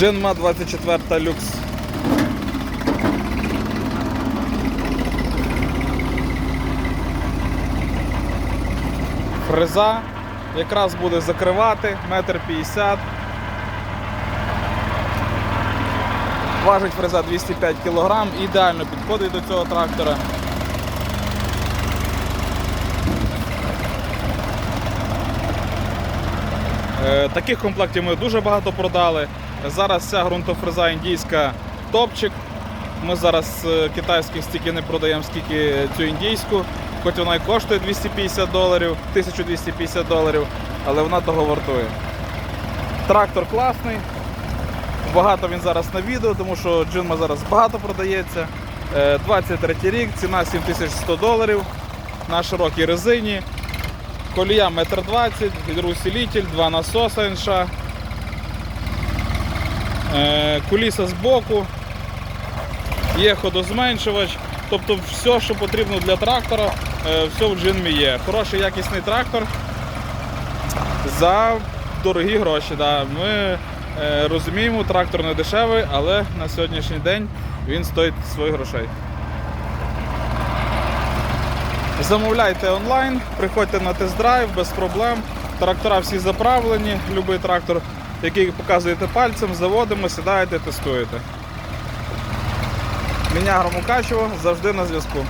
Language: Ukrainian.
Джинма 24 люкс. Фреза якраз буде закривати метр п'ятдесят. Важить фреза 205 кг, ідеально підходить до цього трактора. Е, Таких комплектів ми дуже багато продали. Зараз ця ґрунтофреза індійська топчик. Ми зараз е, китайських стільки не продаємо, скільки цю індійську, хоч вона і коштує 250 доларів, 1250 доларів, але вона того вартує. Трактор класний. Багато він зараз на відео, тому що джинма зараз багато продається. Е, 23 рік, ціна 7100 доларів на широкій резині. Колія 1,20 м, гідроусилитель, два насоса НШ. Е, Куліса з боку. Є ходозменшувач. Тобто все, що потрібно для трактора, е, все в джинмі є. Хороший якісний трактор за дорогі гроші. Да. Ми е, розуміємо, трактор не дешевий, але на сьогоднішній день він стоїть своїх грошей. Замовляйте онлайн, приходьте на тест-драйв без проблем. Трактора всі заправлені, будь-який трактор, який показуєте пальцем, заводимо, сідаєте, тестуєте. Міня Громукачево завжди на зв'язку.